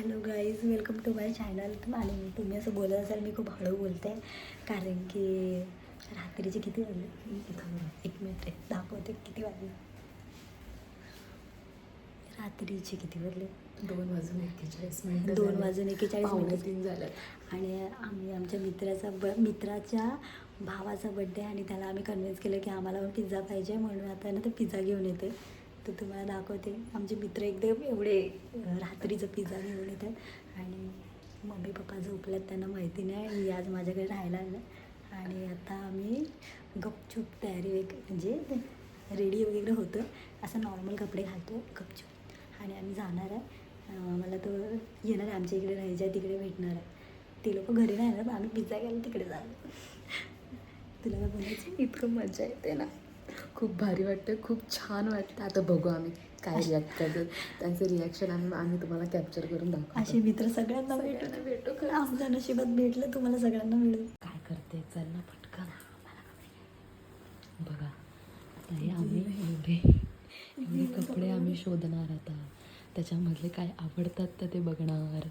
Hello guys welcome to my channel आणि मी तुम्ही असं बोलत असाल मी खूप हळू बोलते. कारण की रात्रीचे किती वाजले? एक मिनिट दाखवते किती वाजले. रात्रीचे किती वाजले? दोन वाजून एक्केचाळीस मिनिटं दोन. वाजून एकेचाळीस पावणे मिनिटं. तीन झाले. आणि आम्ही आमच्या मित्राचा ब मित्राच्या भावाचा बड्डे आणि त्याला आम्ही कन्व्हिन्स केलं की आम्हाला पण पिझ्झा पाहिजे म्हणून आता ना ते पिझ्झा घेऊन येते तर तुम्हाला दाखवते. आमचे मित्र एकदम एवढे रात्रीचं पिझ्झा घेऊन येतात. आणि मम्मी पप्पा झोपल्यात त्यांना माहिती नाही. मी आज माझ्याकडे राहायला आलं आणि आता आम्ही गपचूप तयारी एक म्हणजे रेडी वगैरे होतं असं नॉर्मल कपडे घालतो गपचूप. आणि आम्ही जाणार आहे. मला तो येणार आहे. आमच्या इकडे राहायच्या तिकडे भेटणार आहे. ते लोक घरी नाही ना आम्ही पिझ्झा घ्यायला तिकडे जाणार. तुला काय बोलायचं इतकं मजा येते ना. खूप भारी वाटतं खूप छान वाटतं. आता बघू आम्ही काय रिॲक्ट करतो त्यांचं रिॲक्शन आम्ही आम्ही तुम्हाला कॅप्चर करून दाखवू असे मित्र सगळ्यांना सगळ्यांना भेटू भेटू आमच्या नशिबात भेटलं तुम्हाला सगळ्यांना मिळू काय करते? चल ना पटकन. बघा आता हे आम्ही एवढे एवढे कपडे आम्ही शोधणार आता. त्याच्यामधले काय आवडतात तर ते बघणार.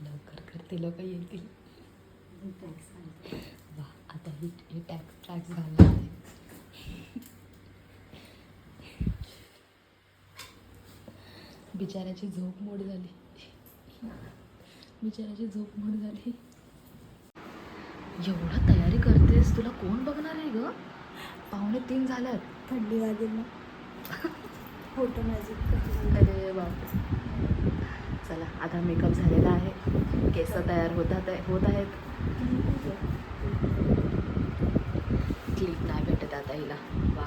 लवकर कर ते लोक येतील. आता ही हे टॅक्स ट्रॅक्स घालणार आहे. बिचाऱ्याची झोप मोड झाली. बिचाऱ्याची झोप मोड झाली. एवढं तयारी करतेस तुला कोण बघणार आहे ग? पावणे तीन झाल्यात. थंडी लागेल ना. फोटो मॅजिक अरे बाप चला आता मेकअप झालेला आहे. केस तयार होतात होत आहेत. आता हिला वा.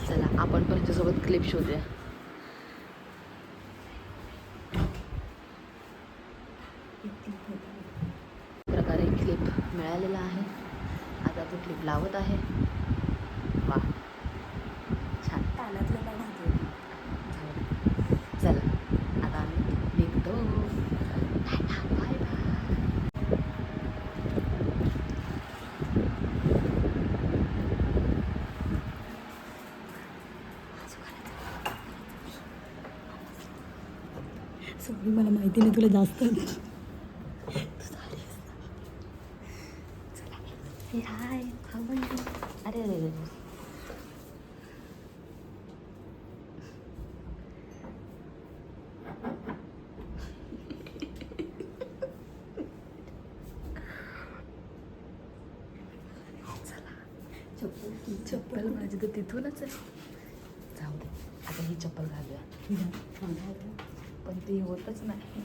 चला आपण पण हिच्यासोबत क्लिप शोधूया. प्रकारे क्लिप मिळालेला आहे. आता तो क्लिप लावत आहे. वा. छान. कानातलं काय घातलं चला आता आम्ही निघतो बाय बाय सॉरी मला माहिती नाही तुला जास्त हाय अरे अरे अरे. चप्पल चप्पल माझी तर तिथूनच आहे. ही चप्पल घालूया पण ती होतच नाही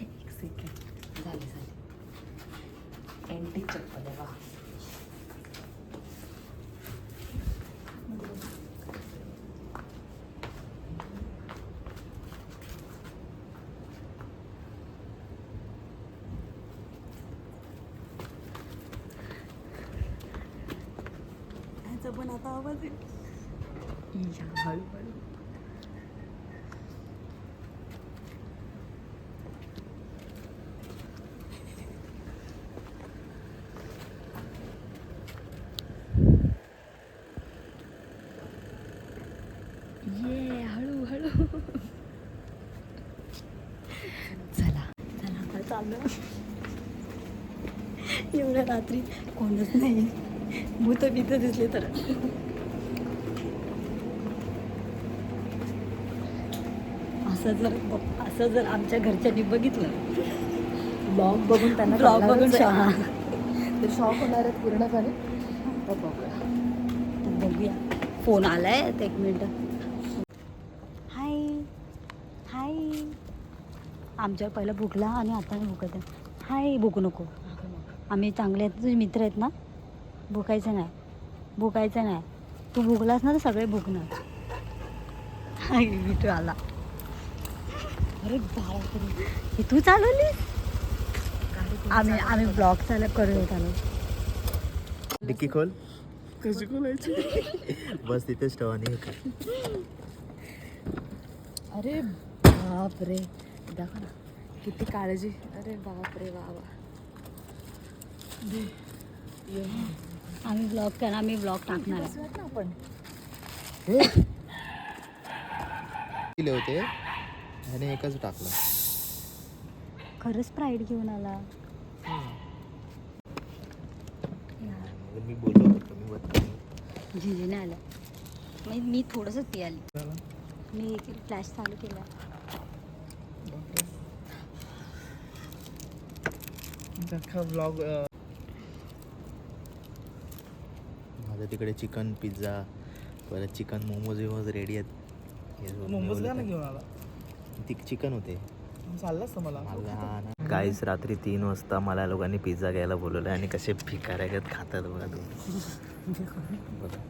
एक सेकंड झाली झाली अँटिक चप्पल आहे वा ह्याचा पण आता आवाज येईल या हळूहळू ये हळू हळू चला चला. आता चाललो एवढ्या रात्री कोणच नाही. भूत बित दिसले तर. असं जर असं जर आमच्या घरच्यांनी बघितलं. ब्लॉग बघून त्यांना ब्लॉग बघून आहे. ते शॉक होणार आहेत पूर्णपणे बघूया. फोन आलाय आता एक मिनिट. हाय हाय आमच्यावर पहिला भुकला आणि आता भुकत आहे. हाय भुकू नको. आम्ही चांगले आहेत तुझे मित्र आहेत ना? भुकायचं नाही. भुकायचं नाही. तू भुकलास ना तर सगळे भुकणार. हाय मिठू आला. अरे बाळा हे तू चालवलीस? आम्ही आम्ही ब्लॉग चालू करत आलो डिक्की खोल. कशी खोलायची? बस तिथेच ठेवा आणि कर. अरे बाप रे दाखव ना. किती काळजी. अरे बाप रे वा. वा आम्ही ब्लॉग करणार आम्ही ब्लॉग टाकणार आपण. दिले होते. आणि एकच टाकला. खरंच प्राईड घेऊन आला. मी बोललो होतो मी बघतो. झिंजीने आलं. मी मी थोडंसंच ती आली. मी फ्लॅश चालू केला. ब्लॉग माझं तिकडे चिकन पिझ्झा परत चिकन मोमोज विमोज रेडी आहेत. हे का नाही तर. घेऊन आला. ती चिकन होते. चाललं असतं मला. काहीच रात्री तीन वाजता मला लोकांनी पिझ्झा घ्यायला बोलवलं आणि कसे भिकाऱ्यागत खातात बघा बघा.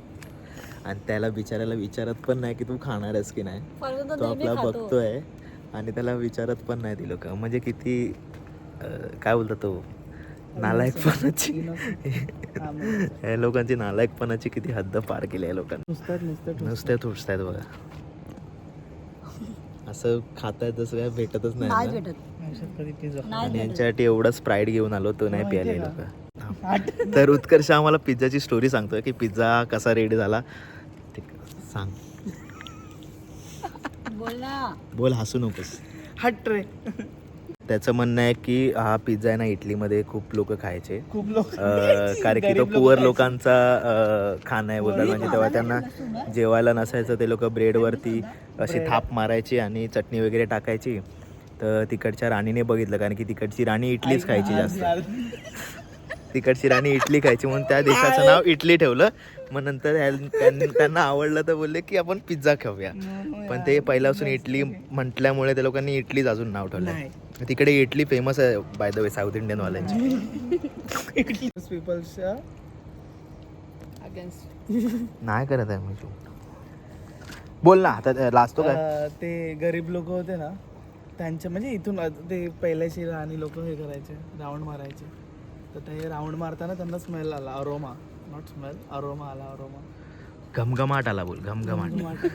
आणि त्याला बिचारायला विचारत पण नाही की तू खाणार आहेस की नाही. तो आपला बघतोय आणि त्याला विचारत पण नाही ती लोक. म्हणजे किती काय बोलतात तो? नालायकपणाची. या लोकांची नालायकपणाची किती हद्द पार केली आहे लोकांनी. नुसतात नुसतं नुसते तुटतायत बघा. असं खातायत जसं काय भेटतच नाही ना. भेटत. आणि. यांच्यासाठी एवढा स्प्राईट घेऊन आलो तो नाही प्यायले का? लोक. तर उत्कर्ष आम्हाला पिझ्झाची स्टोरी सांगतोय की पिझ्झा कसा रेडी झाला. ते सांग. बोल ना. बोल हसू नकोस. हट रे. त्याचं म्हणणं आहे की हा पिझ्झा आहे ना इटलीमध्ये खूप लोक खायचे. खूप लोक अं, कारण की तो गरीब लोकं पुअर खायचे. लोकांचा अं, खाणं आहे बोलतात. म्हणजे तेव्हा त्यांना जेवायला नसायचं ते लोक ब्रेडवरती अशी Bread. थाप मारायची आणि चटणी वगैरे टाकायची. तर तिकडच्या राणीने बघितलं कारण की तिकडची राणी इडलीच खायची जास्त. तिकडची राणी इडली खायची म्हणून त्या देशाचं नाव इटली ठेवलं. मग नंतर ह्या- त्यांनी- त्यांना आवडलं तर बोलले की आपण पिझ्झा खाऊया. पण ते पहिल्यापासून इडली म्हटल्यामुळे त्या लोकांनी इडलीच अजून नाव ठेवलं नाही. तिकडे इडली फेमस आहे by the way south Indian वाल्यांची. पीपल्सच्या नाही करत आहे मी बोल ना आता लास्ट तो काय? ते गरीब लोक होते ना त्यांच्या म्हणजे इथून ते पहिल्याचे राणी लोक हे करायचे राऊंड मारायचे. तर ते राऊंड मारताना त्यांना स्मेल आला अरोमा नॉट स्मेल अरोमा आला अरोमा घमघमाट आला बोल घमघमाट.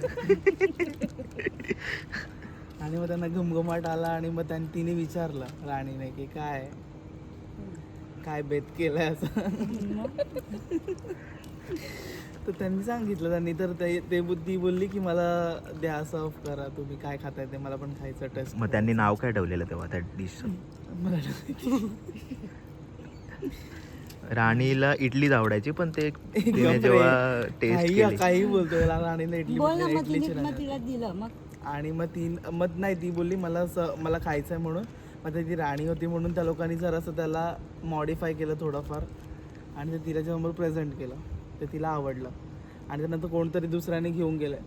आणि मग त्यांना घुमघुमाट आला आणि मग त्यांनी तिने विचारलं राणीने की काय? काय बेत केलंय असं? तर त्यांनी सांगितलं त्यांनी तर ते ते बुद्धी बोलली की मला द्या सर्व करा तुम्ही काय खाताय ते मला पण खायचं टेस्ट मग त्यांनी नाव काय ठेवलेलं तेव्हा त्या डिश राणीला इडलीच आवडायची पण ते तिने जेव्हा टेस्ट काही बोलतोय ला- राणीला इडली बोल ना म्हणजे मग तिने इडलीची मग राणी. तिला दिलं मग आणि मग ती मग नाही ती बोलली मला स- मला खायचं आहे म्हणून. मग ती राणी होती म्हणून त्या लोकांनी जरासं त्याला मॉडीफाय केलं थोडंफार. आणि ते तिला समोर प्रेझेंट केलं ते तिला आवडलं. आणि त्यानंतर कोणतरी दुसऱ्याने घेऊन गेलं.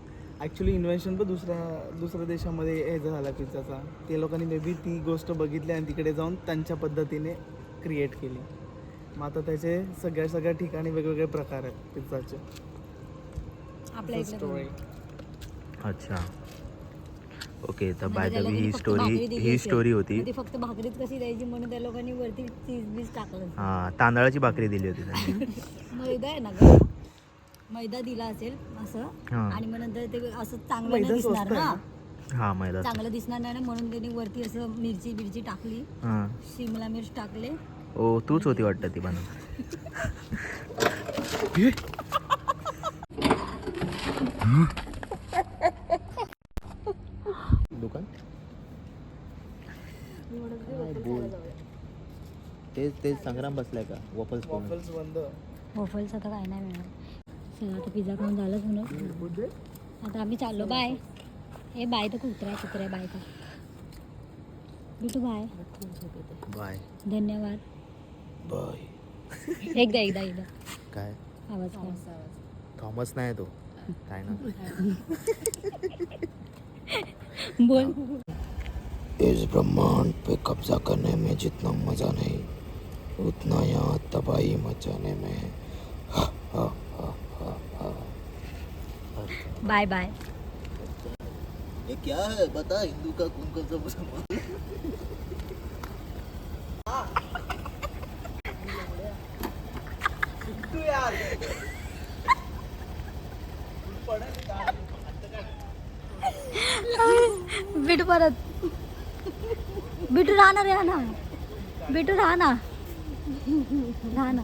ॲक्च्युली इन्व्हेन्शन पण दुसऱ्या दुसऱ्या देशामध्ये हे झाला पिझ्झाचा ते लोकांनी मे बी ती गोष्ट बघितली आणि तिकडे जाऊन त्यांच्या पद्धतीने क्रिएट केली. मग आता त्याचे सगळ्या सगळ्या ठिकाणी वेगवेगळे प्रकार आहेत पिझ्झाचे आपल्या इकडे स्टोरी अच्छा. ओके तर म्हणजे बाय द वे ही स्टोरी ही. स्टोरी होती. मग ती फक्त भाकरीच कशी द्यायची म्हणून त्या लोकांनी वरती चीज बीज टाकलं हा तांदळाची भाकरी दिली होती त्यांनी. मैदा आहे ना ग. मैदा दिला असेल असं. हा. आणि मग नंतर ते असं चांगलं नाही मैदा दिसणार ना. हा मैदा चांगलं दिसणार नाही ना म्हणून त्यांनी वरती असं मिरची बिरची टाकली. हा. शिमला मिर्च टाकले. ओ तूच होती वाटतं ती बनव तेच तेच संग्राम बसलाय का वॉफल्स वॉफल्स बंद वॉफल्स आता काय नाही मिळणार सगळं आता पिझ्झा खाऊन झालंच म्हणून आता आम्ही चाललो बाय हे बाय तर कुत्रा कुत्रा बाय तर बिटू बाय बाय धन्यवाद बाय एकदा एकदा एकदा काय आवाज आवाज थॉमस नाही तो काय ना बोल. इस ब्रह्मांड पे कब्जा करने में जितना मजा नहीं उतना यहाँ तबाही मचाने में। है बाय बाय ये क्या है? बता हिंदू का कौन कौन सा मुसलमान बिटू परत. बिटू राहणार आहे ना बिटू राहा ना राहा ना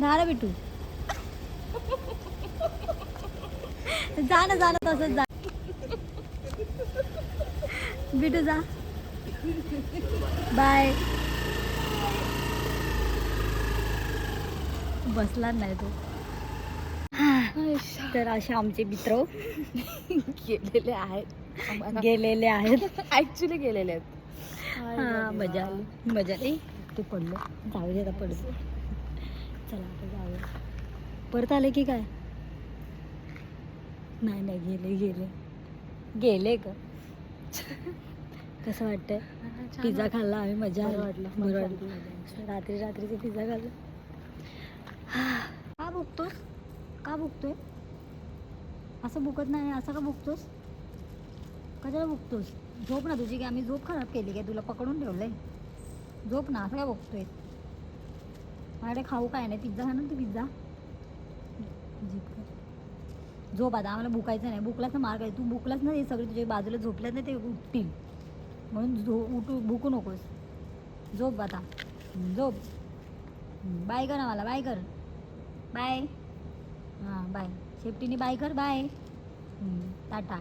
राहा बिटू. जा ना जा ना तसंच जा. बिटू जा. बाय. बसला नाही तू. तर असे आमचे मित्र गेलेले आहेत. गेलेले आहेत. ऍक्च्युली गेलेले आहेत. हा मजा आली. मजा आली. ते पडलं. जाऊ दे आता चला आता जाऊया. परत आले की काय? नाही नाही गेले गेले. गेले का कसं वाटतंय? पिझ्झा खाल्ला आम्ही मजा आली. वाटलं. बरं वाटलं. रात्री रात्रीचे पिझ्झा खाल्ला. का भुकतोस का भुकतोय? असं भुकत नाही असं का भुकतोस? कशाला भुकतोस? झोप ना तुझी की आम्ही झोप खराब केली काय तुला पकडून ठेवलं आहे झोप ना असं काय बघतोय माझ्याकडे खाऊ काय नाही पिझ्झा खाणार ना तू पिझ्झा. झोप कर. झोप आता आम्हाला भुकायचं नाही. भुकलाच ना मार्ग आहे तू भुकलाच ना ते सगळे तुझ्या बाजूला झोपल्यात ना ते उठतील. म्हणून झो उठू भुकू नकोस. झोप आता. झोप. बाय कर आम्हाला बाय कर. बाय. हां बाय. शेपटीने बाय कर बाय टाटा.